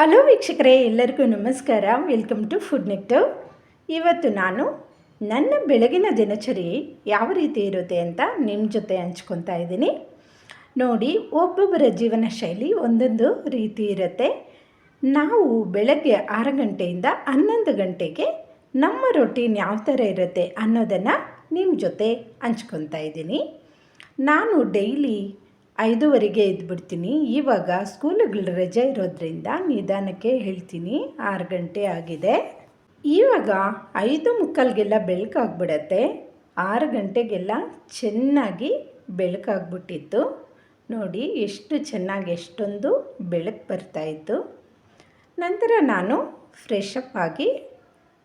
Hello ವೀಕ್ಷಕರೇ, ಎಲ್ಲರಿಗೂ ನಮಸ್ಕಾರ. ವೆಲ್ಕಮ್ ಟು ಫುಡ್ ನೆಕ್ಟು ಇವತ್ತು ನಾನು ನನ್ನ ಬೆಳಗಿನ ದಿನಚರಿ ಯಾವ ರೀತಿ ಇರುತ್ತೆ ಅಂತ ನಿಮ್ಮ ಜೊತೆ ಹಂಚ್ಕೊತಾ ಇದ್ದೀನಿ. ನೋಡಿ, ಒಬ್ಬೊಬ್ಬರ ಜೀವನ ಶೈಲಿ ಒಂದೊಂದು ರೀತಿ ಇರುತ್ತೆ. ನಾವು ಬೆಳಗ್ಗೆ ಆರು ಗಂಟೆಯಿಂದ ಹನ್ನೊಂದು ಗಂಟೆಗೆ ನಮ್ಮ ರೊಟೀನ್ ಯಾವ ಥರ ಇರುತ್ತೆ ಅನ್ನೋದನ್ನು ನಿಮ್ಮ ಜೊತೆ ಹಂಚ್ಕೊತಾ ಇದ್ದೀನಿ. ನಾನು ಡೈಲಿ ಐದೂವರೆಗೆ ಎದ್ಬಿಡ್ತೀನಿ. ಇವಾಗ ಸ್ಕೂಲುಗಳು ರಜೆ ಇರೋದ್ರಿಂದ ನಿಧಾನಕ್ಕೆ ಹೇಳ್ತೀನಿ. ಆರು ಗಂಟೆ ಆಗಿದೆ. ಇವಾಗ ಐದು ಮುಕ್ಕಾಲ್ಗೆಲ್ಲ ಬೆಳಕಾಗ್ಬಿಡತ್ತೆ. ಆರು ಗಂಟೆಗೆಲ್ಲ ಚೆನ್ನಾಗಿ ಬೆಳಕಾಗ್ಬಿಟ್ಟಿತ್ತು. ನೋಡಿ, ಎಷ್ಟು ಚೆನ್ನಾಗಿ ಎಷ್ಟೊಂದು ಬೆಳಕು ಬರ್ತಾಯಿತ್ತು ನಂತರ ನಾನು ಫ್ರೆಶ್ ಅಪ್ ಆಗಿ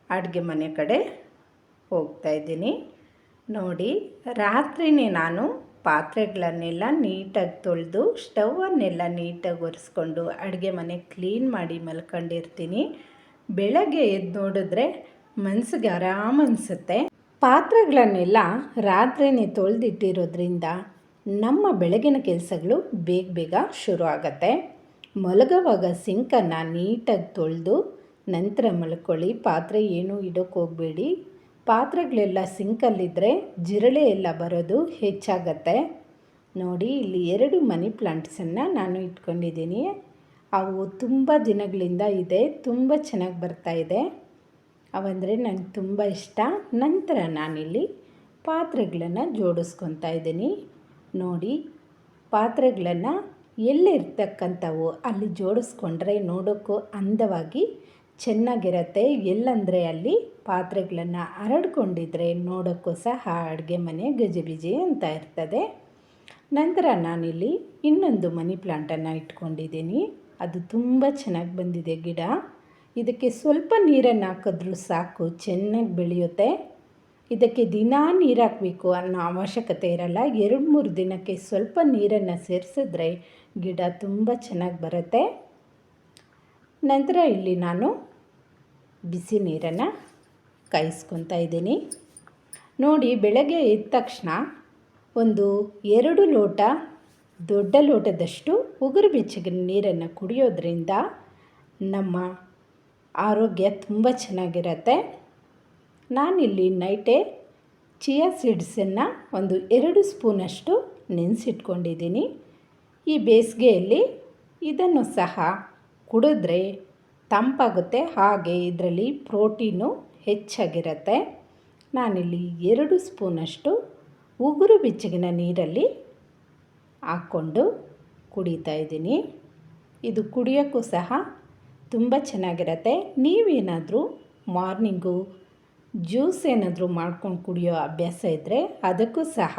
ಅಡುಗೆ ಮನೆ ಕಡೆ ಹೋಗ್ತಾಯಿದ್ದೀನಿ ನೋಡಿ, ರಾತ್ರಿನೇ ನಾನು ಪಾತ್ರೆಗಳನ್ನೆಲ್ಲ ನೀಟಾಗಿ ತೊಳೆದು ಸ್ಟವನ್ನೆಲ್ಲ ನೀಟಾಗಿ ಒರೆಸ್ಕೊಂಡು ಅಡುಗೆ ಮನೆ ಕ್ಲೀನ್ ಮಾಡಿ ಮಲ್ಕೊಂಡಿರ್ತೀನಿ. ಬೆಳಗ್ಗೆ ಎದ್ದು ನೋಡಿದ್ರೆ ಮನಸ್ಸಿಗೆ ಆರಾಮ ಅನಿಸುತ್ತೆ. ಪಾತ್ರೆಗಳನ್ನೆಲ್ಲ ರಾತ್ರಿನೇ ತೊಳೆದಿಟ್ಟಿರೋದ್ರಿಂದ ನಮ್ಮ ಬೆಳಗಿನ ಕೆಲಸಗಳು ಬೇಗ ಬೇಗ ಶುರು ಆಗುತ್ತೆ. ಮಲಗುವಾಗ ಸಿಂಕನ್ನು ನೀಟಾಗಿ ತೊಳೆದು ನಂತರ ಮಲ್ಕೊಳ್ಳಿ. ಪಾತ್ರೆ ಏನೂ ಇಡೋಕ್ಕೆ ಹೋಗಬೇಡಿ. ಪಾತ್ರೆಗಳೆಲ್ಲ ಸಿಂಕಲ್ಲಿದ್ದರೆ ಜಿರಳೆ ಎಲ್ಲ ಬರೋದು ಹೆಚ್ಚಾಗತ್ತೆ. ನೋಡಿ, ಇಲ್ಲಿ ಎರಡು ಮನಿ ಪ್ಲಾಂಟ್ಸನ್ನು ನಾನು ಇಟ್ಕೊಂಡಿದ್ದೀನಿ. ಅವು ತುಂಬ ದಿನಗಳಿಂದ ಇದೆ, ತುಂಬ ಚೆನ್ನಾಗಿ ಬರ್ತಾ ಇದೆ. ಅವಂದರೆ ನನಗೆ ತುಂಬ ಇಷ್ಟ. ನಂತರ ನಾನಿಲ್ಲಿ ಪಾತ್ರೆಗಳನ್ನು ಜೋಡಿಸ್ಕೊತಾ ಇದ್ದೀನಿ. ನೋಡಿ, ಪಾತ್ರೆಗಳನ್ನು ಎಲ್ಲಿರ್ತಕ್ಕಂಥವು ಅಲ್ಲಿ ಜೋಡಿಸ್ಕೊಂಡ್ರೆ ನೋಡೋಕ್ಕೂ ಅಂದವಾಗಿ ಚೆನ್ನಾಗಿರತ್ತೆ. ಎಲ್ಲಂದರೆ ಅಲ್ಲಿ ಪಾತ್ರೆಗಳನ್ನು ಹರಡ್ಕೊಂಡಿದ್ರೆ ನೋಡೋಕ್ಕೂ ಸಹ ಅಡುಗೆ ಮನೆ ಗಜಿಬಿಜಿ ಅಂತ ಇರ್ತದೆ. ನಂತರ ನಾನಿಲ್ಲಿ ಇನ್ನೊಂದು ಮನಿ ಪ್ಲಾಂಟನ್ನು ಇಟ್ಕೊಂಡಿದ್ದೀನಿ. ಅದು ತುಂಬ ಚೆನ್ನಾಗಿ ಬಂದಿದೆ ಗಿಡ. ಇದಕ್ಕೆ ಸ್ವಲ್ಪ ನೀರನ್ನು ಹಾಕಿದ್ರೂ ಸಾಕು, ಚೆನ್ನಾಗಿ ಬೆಳೆಯುತ್ತೆ. ಇದಕ್ಕೆ ದಿನಾ ನೀರು ಹಾಕಬೇಕು ಅನ್ನೋ ಅವಶ್ಯಕತೆ ಇರಲ್ಲ. ಎರಡು ಮೂರು ದಿನಕ್ಕೆ ಸ್ವಲ್ಪ ನೀರನ್ನು ಸೇರಿಸಿದ್ರೆ ಗಿಡ ತುಂಬ ಚೆನ್ನಾಗಿ ಬರುತ್ತೆ. ನಂತರ ಇಲ್ಲಿ ನಾನು ಬಿಸಿ ನೀರನ್ನು ಕಾಯಿಸ್ಕೊತಾ ಇದ್ದೀನಿ. ನೋಡಿ, ಬೆಳಗ್ಗೆ ಎದ್ದ ತಕ್ಷಣ ಒಂದು ಎರಡು ಲೋಟ, ದೊಡ್ಡ ಲೋಟದಷ್ಟು ಉಗುರು ಬೆಚ್ಚಗಿನ ನೀರನ್ನು ಕುಡಿಯೋದ್ರಿಂದ ನಮ್ಮ ಆರೋಗ್ಯ ತುಂಬ ಚೆನ್ನಾಗಿರತ್ತೆ. ನಾನಿಲ್ಲಿ ನೈಟೇ ಚಿಯಾ ಸೀಡ್ಸನ್ನು ಒಂದು ಎರಡು ಸ್ಪೂನಷ್ಟು ನೆನೆಸಿಟ್ಕೊಂಡಿದ್ದೀನಿ. ಈ ಬೇಸಿಗೆಯಲ್ಲಿ ಇದನ್ನು ಸಹ ಕುಡಿದ್ರೆ ತಂಪಾಗುತ್ತೆ. ಹಾಗೆ ಇದರಲ್ಲಿ ಪ್ರೋಟೀನು ಹೆಚ್ಚಾಗಿರುತ್ತೆ. ನಾನಿಲ್ಲಿ ಎರಡು ಸ್ಪೂನಷ್ಟು ಉಗುರು ಬೆಚ್ಚಗಿನ ನೀರಲ್ಲಿ ಹಾಕ್ಕೊಂಡು ಕುಡಿತಾ ಇದ್ದೀನಿ. ಇದು ಕುಡಿಯೋಕ್ಕೂ ಸಹ ತುಂಬ ಚೆನ್ನಾಗಿರತ್ತೆ. ನೀವೇನಾದರೂ ಮಾರ್ನಿಂಗು ಜ್ಯೂಸ್ ಏನಾದರೂ ಮಾಡ್ಕೊಂಡು ಕುಡಿಯೋ ಅಭ್ಯಾಸ ಇದ್ದರೆ ಅದಕ್ಕೂ ಸಹ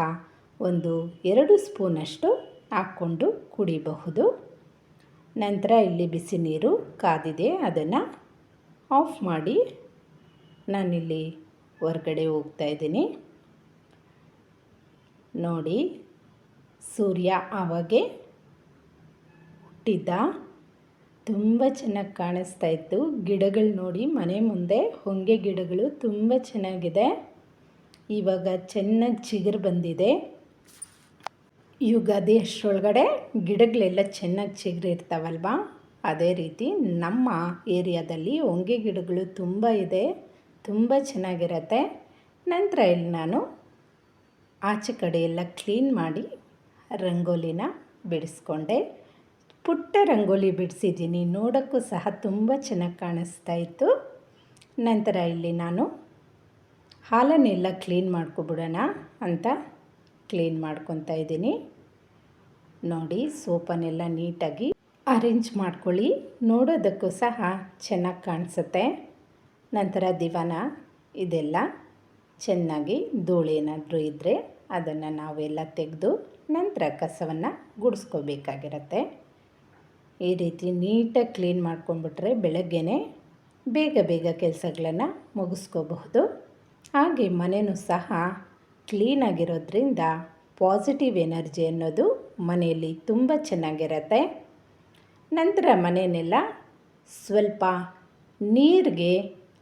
ಒಂದು ಎರಡು ಸ್ಪೂನಷ್ಟು ಹಾಕ್ಕೊಂಡು ಕುಡಿಬಹುದು. ನಂತರ ಇಲ್ಲಿ ಬಿಸಿ ನೀರು ಕಾದಿದೆ, ಅದನ್ನು ಆಫ್ ಮಾಡಿ ನಾನಿಲ್ಲಿ ಹೊರಗಡೆ ಹೋಗ್ತಾ ಇದ್ದೀನಿ. ನೋಡಿ, ಸೂರ್ಯ ಆವಾಗೆ ಹುಟ್ಟಿದ್ದ. ತುಂಬ ಚೆನ್ನಾಗಿ ಕಾಣಿಸ್ತಾ ಇತ್ತು. ಗಿಡಗಳು ನೋಡಿ, ಮನೆ ಮುಂದೆ ಹೊಂಗೆ ಗಿಡಗಳು ತುಂಬ ಚೆನ್ನಾಗಿದೆ. ಇವಾಗ ಚೆನ್ನಾಗಿ ಚಿಗುರು ಬಂದಿದೆ. ಯುಗಾದಿ ಅಷ್ಟರೊಳಗಡೆ ಗಿಡಗಳೆಲ್ಲ ಚೆನ್ನಾಗಿ ಚಿಗ್ರಿ ಇರ್ತಾವಲ್ವ ಅದೇ ರೀತಿ ನಮ್ಮ ಏರಿಯಾದಲ್ಲಿ ಹೊಂಗೆ ಗಿಡಗಳು ತುಂಬ ಇದೆ, ತುಂಬ ಚೆನ್ನಾಗಿರತ್ತೆ. ನಂತರ ಇಲ್ಲಿ ನಾನು ಆಚೆ ಕಡೆ ಕ್ಲೀನ್ ಮಾಡಿ ರಂಗೋಲಿನ ಬಿಡಿಸ್ಕೊಂಡೆ. ಪುಟ್ಟ ರಂಗೋಲಿ ಬಿಡಿಸಿದ್ದೀನಿ, ನೋಡೋಕ್ಕೂ ಸಹ ತುಂಬ ಚೆನ್ನಾಗಿ ಕಾಣಿಸ್ತಾ ಇತ್ತು. ನಂತರ ಇಲ್ಲಿ ನಾನು ಹಾಲನ್ನೆಲ್ಲ ಕ್ಲೀನ್ ಮಾಡ್ಕೊಬಿಡೋಣ ಅಂತ ಕ್ಲೀನ್ ಮಾಡ್ಕೊತಾ ಇದ್ದೀನಿ. ನೋಡಿ ಸೋಪನ್ನೆಲ್ಲ ನೀಟಾಗಿ ಅರೇಂಜ್ ಮಾಡ್ಕೊಳ್ಳಿ. ನೋಡೋದಕ್ಕೂ ಸಹ ಚೆನ್ನಾಗಿ ಕಾಣಿಸುತ್ತೆ. ನಂತರ ದಿವಾನ, ಇದೆಲ್ಲ ಚೆನ್ನಾಗಿ ಧೂಳೇನಾದರೂ ಇದ್ದರೆ ಅದನ್ನು ನಾವೆಲ್ಲ ತೆಗೆದು ನಂತರ ಕಸವನ್ನು ಗುಡಿಸ್ಕೋಬೇಕಾಗಿರತ್ತೆ. ಈ ರೀತಿ ನೀಟಾಗಿ ಕ್ಲೀನ್ ಮಾಡ್ಕೊಂಡ್ಬಿಟ್ರೆ ಬೆಳಗ್ಗೆನೇ ಬೇಗ ಬೇಗ ಕೆಲಸಗಳನ್ನು ಮುಗಿಸ್ಕೋಬಹುದು. ಹಾಗೆ ಮನೆಯೂ ಸಹ ಕ್ಲೀನಾಗಿರೋದ್ರಿಂದ ಪಾಸಿಟಿವ್ ಎನರ್ಜಿ ಅನ್ನೋದು ಮನೆಯಲ್ಲಿ ತುಂಬ ಚೆನ್ನಾಗಿರತ್ತೆ. ನಂತರ ಮನೆಯನ್ನೆಲ್ಲ ಸ್ವಲ್ಪ ನೀರಿಗೆ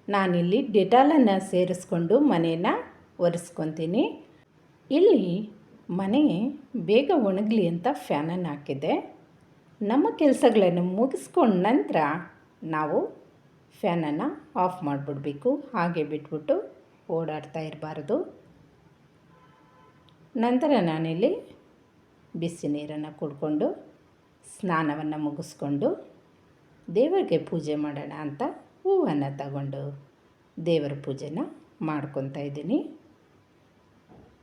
ನಾನಿಲ್ಲಿ ಡೆಟಾಲನ್ನು ಸೇರಿಸ್ಕೊಂಡು ಮನೇನ ಒರೆಸ್ಕೊತೀನಿ. ಇಲ್ಲಿ ಮನೆ ಬೇಗ ಒಣಗಲಿ ಅಂತ ಫ್ಯಾನನ್ನು ಹಾಕಿದೆ ನಮ್ಮ ಕೆಲಸಗಳನ್ನು ಮುಗಿಸ್ಕೊಂಡ ನಂತರ ನಾವು ಫ್ಯಾನನ್ನು ಆಫ್ ಮಾಡಿಬಿಡ್ಬೇಕು. ಹಾಗೆ ಬಿಟ್ಬಿಟ್ಟು ಓಡಾಡ್ತಾ ಇರಬಾರ್ದು. ನಂತರ ನಾನಿಲ್ಲಿ ಬಿಸಿ ನೀರನ್ನು ಕುಡ್ಕೊಂಡು ಸ್ನಾನವನ್ನು ಮುಗಿಸ್ಕೊಂಡು ದೇವರಿಗೆ ಪೂಜೆ ಮಾಡೋಣ ಅಂತ ಹೂವನ್ನು ತಗೊಂಡು ದೇವರ ಪೂಜೆನ ಮಾಡ್ಕೊತಾ ಇದ್ದೀನಿ.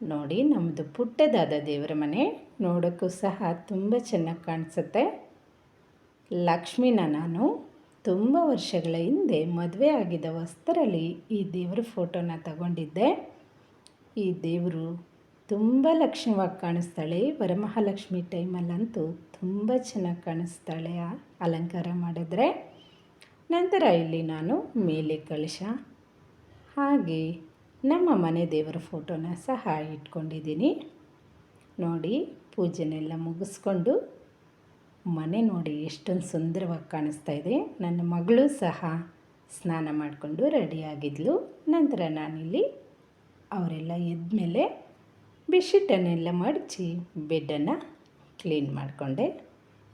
ನೋಡಿ ನಮ್ಮದು ಪುಟ್ಟದಾದ ದೇವರ ಮನೆ ನೋಡೋಕ್ಕೂ ಸಹ ತುಂಬ ಚೆನ್ನಾಗಿ ಕಾಣಿಸುತ್ತೆ. ಲಕ್ಷ್ಮಿನ ನಾನು ತುಂಬ ವರ್ಷಗಳ ಹಿಂದೆ ಮದುವೆ ಆಗಿದ್ದ ವಸ್ತ್ರಲ್ಲಿ ಈ ದೇವರ ಫೋಟೋನ ತಗೊಂಡಿದ್ದೆ. ಈ ದೇವರು ತುಂಬ ಲಕ್ಷ್ಮೀವಾಗಿ ಕಾಣಿಸ್ತಾಳೆ. ವರಮಹಾಲಕ್ಷ್ಮಿ ಟೈಮಲ್ಲಂತೂ ತುಂಬ ಚೆನ್ನಾಗಿ ಕಾಣಿಸ್ತಾಳೆ ಅಲಂಕಾರ ಮಾಡಿದ್ರೆ. ನಂತರ ಇಲ್ಲಿ ನಾನು ಮೇಲೆ ಕಳಶ. ಹಾಗೆ ನಮ್ಮ ಮನೆ ದೇವರ ಫೋಟೋನ ಸಹ ಇಟ್ಕೊಂಡಿದ್ದೀನಿ. ನೋಡಿ, ಪೂಜೆನೆಲ್ಲ ಮುಗಿಸ್ಕೊಂಡು ಮನೆ ನೋಡಿ ಎಷ್ಟೊಂದು ಸುಂದರವಾಗಿ ಕಾಣಿಸ್ತಾ ಇದೆ. ನನ್ನ ಮಗಳು ಸಹ ಸ್ನಾನ ಮಾಡಿಕೊಂಡು ರೆಡಿಯಾಗಿದ್ಲು ನಂತರ ನಾನಿಲ್ಲಿ ಅವರೆಲ್ಲ ಎದ್ಮೇಲೆ ಬೆಡ್ಶೀಟನ್ನೆಲ್ಲ ಮಡಚಿ ಬೆಡ್ಡನ್ನು ಕ್ಲೀನ್ ಮಾಡಿಕೊಂಡೆ.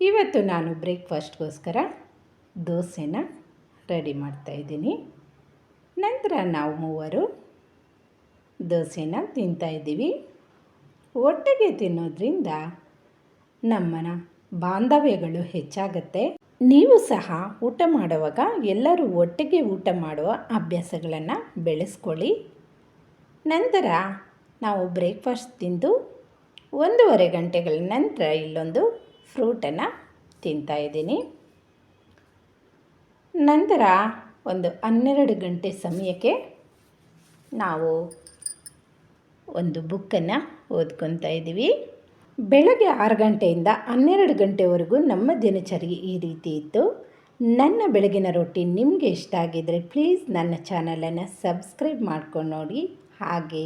ಇವತ್ತು ನಾನು ಬ್ರೇಕ್ಫಾಸ್ಟ್ಗೋಸ್ಕರ ದೋಸೆನ ರೆಡಿ ಮಾಡ್ತಾಯಿದ್ದೀನಿ ನಂತರ ನಾವು ಮೂವರು ದೋಸೆನ ತಿಂತಾಯಿದ್ದೀವಿ ಒಟ್ಟಿಗೆ ತಿನ್ನೋದ್ರಿಂದ ನಮ್ಮನ ಬಾಂಧವ್ಯಗಳು ಹೆಚ್ಚಾಗತ್ತೆ. ನೀವು ಸಹ ಊಟ ಮಾಡುವಾಗ ಎಲ್ಲರೂ ಒಟ್ಟಿಗೆ ಊಟ ಮಾಡುವ ಅಭ್ಯಾಸಗಳನ್ನು ಬೆಳೆಸ್ಕೊಳ್ಳಿ. ನಂತರ ನಾವು ಬ್ರೇಕ್ಫಾಸ್ಟ್ ತಿಂದು ಒಂದೂವರೆ ಗಂಟೆಗಳ ನಂತರ ಇಲ್ಲೊಂದು ಫ್ರೂಟನ್ನು ತಿಂತಾಯಿದ್ದೀನಿ ನಂತರ ಒಂದು ಹನ್ನೆರಡು ಗಂಟೆ ಸಮಯಕ್ಕೆ ನಾವು ಒಂದು ಬುಕ್ಕನ್ನು ಓದ್ಕೊತಾ ಇದ್ದೀವಿ. ಬೆಳಗ್ಗೆ ಆರು ಗಂಟೆಯಿಂದ ಹನ್ನೆರಡು ಗಂಟೆವರೆಗೂ ನಮ್ಮ ದಿನಚರಿ ಈ ರೀತಿ ಇತ್ತು. ನನ್ನ ಬೆಳಗಿನ ರೊಟ್ಟಿ ನಿಮಗೆ ಇಷ್ಟ ಆಗಿದ್ದರೆ ಪ್ಲೀಸ್ ನನ್ನ ಚಾನಲನ್ನು ಸಬ್ಸ್ಕ್ರೈಬ್ ಮಾಡ್ಕೊಂಡು ನೋಡಿ. ಹಾಗೆ